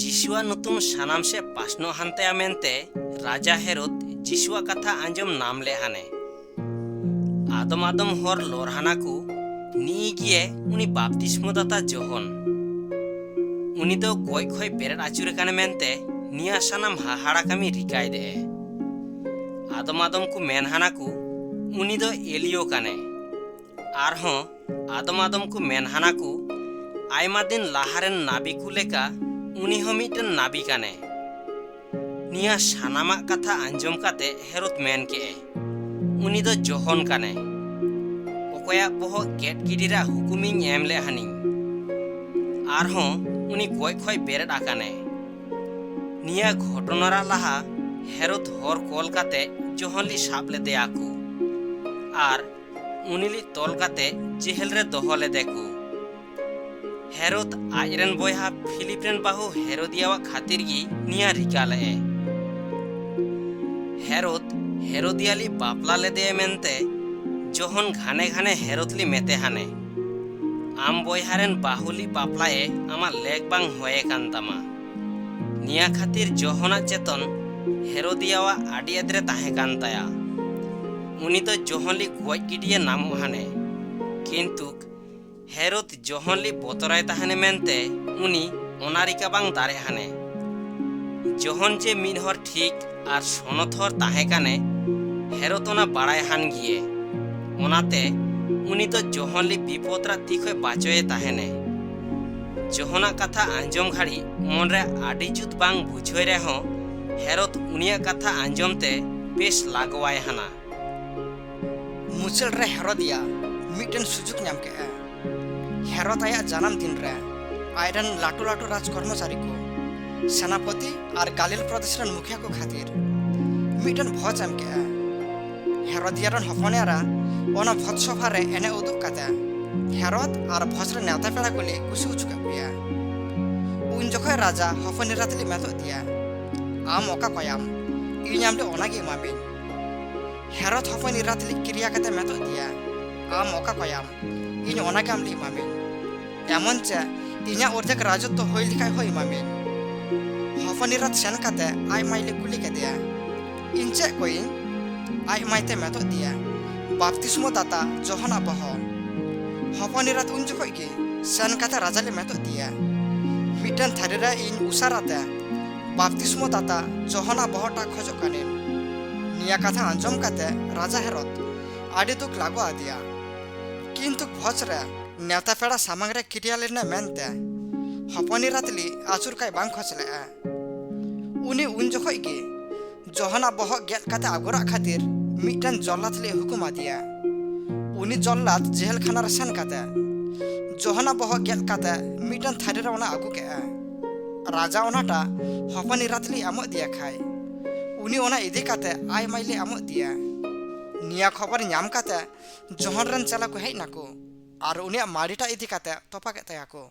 ᱡᱤᱥᱩᱣᱟᱜ ᱧᱩᱛᱩᱢ ᱥᱟᱱᱟᱢ ᱥᱮᱫ ᱯᱟᱥᱱᱟᱣ ᱦᱟᱱᱛᱮᱭᱟ ᱢᱮᱱᱛᱮ ᱨᱟᱡᱟ ᱦᱮᱨᱳᱫ ᱡᱤᱥᱩᱣᱟᱜ ᱠᱟᱛᱷᱟ ᱟᱸᱡᱚᱢ ᱱᱟᱢ ᱞᱮ ᱦᱟᱱᱮ ᱟᱫᱚᱢ ᱟᱫᱚᱢ ᱦᱚᱲ ᱞᱚᱨᱦᱟᱱᱟ ᱠᱚ ᱱᱤᱭ ᱜᱤᱭᱮ ᱩᱱᱤ ᱵᱟᱯᱛᱤᱥᱢᱚ ᱫᱟᱛᱟ ᱡᱚᱦᱚᱱ ᱩᱱᱤ ᱫᱚ ᱜᱚᱡ ᱠᱷᱚᱡ ᱵᱮᱨᱮᱫ ᱟᱹᱪᱩᱨ ᱟᱠᱟᱱᱟ ᱢᱮᱱᱛᱮ ᱱᱤᱭᱟᱹ ᱥᱟᱱᱟᱢ ᱦᱟᱦᱟᱲᱟ ᱠᱟᱹᱢᱤ ᱨᱤᱠᱟᱭ ᱫᱮ ᱟᱫᱚᱢ ᱟᱫᱚᱢ ᱠᱚ ᱢᱮᱱ ᱦᱟᱱᱟ ᱠᱚ ᱩᱱᱤ ᱫᱚ ᱮᱞᱤᱭᱳ ᱠᱟᱱᱮ ᱟᱨᱦᱚᱸ ᱟᱫᱚᱢ ᱟᱫᱚᱢ ᱠᱚ ᱢᱮᱱ ᱦᱟᱱᱟ ᱠᱚ ᱟᱭᱢᱟ ᱫᱤᱱ ᱞᱟᱦᱟᱨᱮᱱ ᱱᱟᱵᱤ ᱠᱚ ᱞᱮᱠᱟ ᱩᱱᱤ ᱦᱚᱸ ᱢᱤᱫᱴᱮᱱ ᱱᱟᱵᱤ ᱠᱟᱱᱮ ᱱᱤᱭᱟᱹ ᱥᱟᱱᱟᱢᱟᱜ ᱠᱟᱛᱷᱟ ᱟᱸᱡᱚᱢ ᱠᱟᱛᱮ ᱦᱮᱨᱳᱫ ᱢᱮᱱ ᱠᱮᱜᱼᱮ ᱩᱱᱤ ᱫᱚ ᱡᱚᱦᱚᱱ ᱠᱟᱱᱮ ᱚᱠᱚᱭᱟᱜ ᱵᱚᱦᱚᱜ ᱜᱮᱫ ᱜᱤᱰᱤ ᱨᱮᱭᱟᱜ ᱦᱩᱠᱩᱢᱤᱧ ᱮᱢ ᱞᱮᱫ ᱦᱟᱹᱱᱤᱧ ᱟᱨᱦᱚᱸ ᱩᱱᱤ ᱜᱚᱡ ᱠᱷᱚᱡ ᱵᱮᱨᱮᱫ ᱟᱠᱟᱱᱮ ᱱᱤᱭᱟᱹ ᱜᱷᱚᱴᱚᱱᱟ ᱨᱟ ᱞᱟᱦᱟ ᱦᱮᱨᱳᱫ ᱦᱚᱨ ᱠᱚᱞ ᱠᱟᱛᱮ ᱡᱚᱦᱚᱱ ᱞᱤ ᱥᱟᱵ ᱞᱮᱫᱮᱭᱟ ᱠᱚ ᱟᱨ ᱩᱱᱤ ᱞᱤ ᱛᱚᱞ ᱠᱟᱛᱮ ᱡᱮᱦᱮᱞ ᱨᱮ ᱫᱚᱦᱚ ᱞᱮᱫᱮ ᱠᱚ ಹೆರೋತ್ ಐರನ್ ಬಾಯ್ ಹಾ ಫಿಲಿಪ್ರನ್ ಬಾಹು ಹೆರೋದಿಯಾವ ಖಾತಿರ್ಗಿ ನಿಯಾ ರಿಕಾಲ ಎ ಹೆರೋತ್ ಹೆರೋದಿಯಾಲಿ ಬಾಪ್ಲಾ ಲೆದೆ ಮೆಂತೆ জহন ঘানে ঘানে হেরতলি মেতে হানে। আম বইহারেন বাহুলি বাপলায়ে আমার লেগ বাং হয়ে কান্তামা। নিয়া খাতির জহনা চেতন হেরদিয়াওয়া আডিয়াদরে তাহে কান্তায়া। উনি তো জহলি গজ গিডিয়ে নাম হানে। কিন্তু ᱦᱮᱨᱚᱛ ᱡᱚᱦᱚᱱᱞᱤ ᱵᱚᱛᱚᱨᱟᱭ ᱛᱟᱦᱮᱱᱮ ᱢᱮᱱᱛᱮ ᱩᱱᱤ ᱚᱱᱟ ᱨᱤᱠᱟ ᱵᱟᱝ ᱫᱟᱲᱮ ᱦᱟᱱᱮ ᱡᱚᱦᱚᱱ ᱡᱮ ᱢᱤᱫ ᱦᱚᱲ ᱴᱷᱤᱠ ᱟᱨ ᱥᱚᱱᱚᱛ ᱦᱚᱲ ᱛᱟᱦᱮᱸ ᱠᱟᱱᱮ ᱦᱮᱨᱚᱛ ᱚᱱᱟ ᱵᱟᱲᱟᱭ ᱦᱟᱱ ᱜᱤᱭᱮ ᱚᱱᱟᱛᱮ ᱩᱱᱤ ᱫᱚ ᱡᱚᱦᱚᱱᱞᱤ ᱵᱤᱯᱚᱫ ᱨᱟ ᱛᱤ ᱠᱷᱚᱡ ᱵᱟᱪᱚᱭᱮ ᱛᱟᱦᱮᱱᱮ ᱡᱚᱦᱚᱱᱟᱜ ᱠᱟᱛᱷᱟ ᱟᱸᱡᱚᱢ ᱜᱷᱟᱹᱲᱤᱡ ᱢᱚᱱᱨᱮ ᱟᱹᱰᱤ ᱡᱩᱛ ᱵᱟᱝ ᱵᱩᱡᱷᱟᱹᱣ ᱨᱮᱦᱚᱸ ᱦᱮᱨᱚᱛ ᱩᱱᱤᱭᱟᱜ ᱠᱟᱛᱷᱟ ᱟᱸᱡᱚᱢ ᱛᱮ ᱵᱮᱥ ᱞᱟᱜᱣᱟᱭ ᱦᱟᱱᱟ ᱢᱩᱪᱟᱹᱫ ᱨᱮ ᱦᱮᱨᱚᱫᱤᱭᱟ ᱢᱤᱫᱴᱮᱱ ᱥᱩᱡᱩᱜ ᱧᱟᱢ ᱠᱮᱜᱼᱟ હેરોતાયા જન્મદિન રે આયરન લાટુ લાટુ રાજ કર્મચારી કો સેનાપતિ આર ગાલિલ પ્રદેશ રન મુખ્ય કો ખાતીર મિટન ભોજ એમ કે હેરોદિયા રન હફનેરા ઓન ભોજ સફા રે એને ઉદુ કાતા হেরত আর ভসর নেতা পেড়া গলে কুসি উচুকা পুয়া উন জখয় রাজা হফনি রাতলি মেত দিয়া আম অকা কয়াম ইন আমলে অনাগে মাবিন হেরত হফনি রাতলি ক্রিয়া কাতে মেত দিয়া ᱦᱮᱨᱳᱫ ᱦᱚᱯᱚᱱ ᱮᱨᱟ ᱛᱮᱞᱮ ᱠᱤᱨᱤᱭᱟ ᱠᱟᱛᱮ ᱢᱮᱛᱟᱫ ᱫᱮᱭᱟ ᱟᱢ ᱚᱠᱟ ᱠᱚᱭᱟᱢ ᱤᱧ ᱚᱱᱟᱜᱮ ᱟᱢ ᱞᱮ ᱮᱢᱟᱵᱤᱱ ᱮᱢᱚᱱ ᱪᱮ ᱤᱧᱟᱹᱜ ᱚᱨᱫᱷᱮᱠ ᱨᱟᱡᱚᱛᱛᱚ ᱦᱩᱭ ᱞᱮᱠᱷᱟᱡ ᱦᱚᱸ ᱮᱢᱟᱢᱤᱧ ᱦᱚᱯᱚᱱ ᱮᱨᱟ ᱥᱮᱱ ᱠᱟᱛᱮ ᱟᱡ ᱢᱟᱭᱞᱮ ᱠᱩᱞᱤ ᱠᱮᱫᱮᱭᱟ ᱤᱧ ᱪᱮᱫ ᱠᱚᱭᱤᱧ ᱟᱡ ᱢᱟᱭᱛᱮ ᱢᱮᱛᱟᱫ ᱫᱮᱭᱟ ᱵᱟᱯᱛᱤᱥᱢᱚ ᱫᱟᱛᱟ ᱡᱚᱦᱚᱱᱟᱜ ᱵᱚᱦᱚᱜ ᱦᱚᱯᱚᱱ ᱮᱨᱟᱛ ᱩᱱ ᱡᱚᱠᱷᱚᱡ ᱜᱮ ᱥᱮᱱ ᱠᱟᱛᱮ ᱨᱟᱡᱟ ᱞᱮ ᱢᱮᱛᱟᱫ ᱫᱮᱭᱟ ᱢᱤᱫᱴᱮᱱ ᱛᱷᱟᱹᱨᱤ ᱨᱮ ᱤᱧ ᱩᱥᱟᱨᱟᱛᱮ ᱵᱟᱯᱛᱤᱥᱢᱚ ᱫᱟᱛᱟ ᱡᱚᱦᱚᱱᱟᱜ ᱵᱚᱦᱚᱜᱴᱟᱜ ᱠᱷᱚᱡᱚᱜ ᱠᱟᱹᱱᱟᱹᱧ ᱱᱤᱭᱟᱹ ᱠᱟᱛᱷᱟ ᱟᱸᱡᱚᱢ ᱠᱟᱛᱮ ᱨᱟᱡᱟ ᱦᱮᱨᱳᱫ ᱟᱹᱰᱤ ᱫᱩᱠ ᱞᱟᱜᱟᱣ ᱟᱫᱮᱭᱟ কিন্তু ಭೋಚರ ನೆತಪೇಡ ಸಮಾಂಗ್ರ ಕಿಟಿಯಾಲಿನ ಮೆಂತೆ ಹಪನಿ ರಾತ್ಲಿ ಆಚುರ್ಕಾಯ್ ಬಾಂಗ್ বাং খসলে উনি উন ಗೆ জহনা বহ গেল কাতে আগরা খাতির, মিটান জল্লাতলি হুকুম আদিয়া উনি জল্লাত জেহেলখানার সেন কাতে, জহনা বহ গেল কাতে মিটান থারে রওনা আগু কে রাজা ওনাটা হপনি রাতলি আমো দিয়া খায়। উনি ওনা ইদি কাতে আই মাইলে আমো দিয়া। নিয়া খবর নাম রেন চালা কো হেই নাকো আর উনিয়া মাড়িটা ইদি কাতে তপা কেতে আকো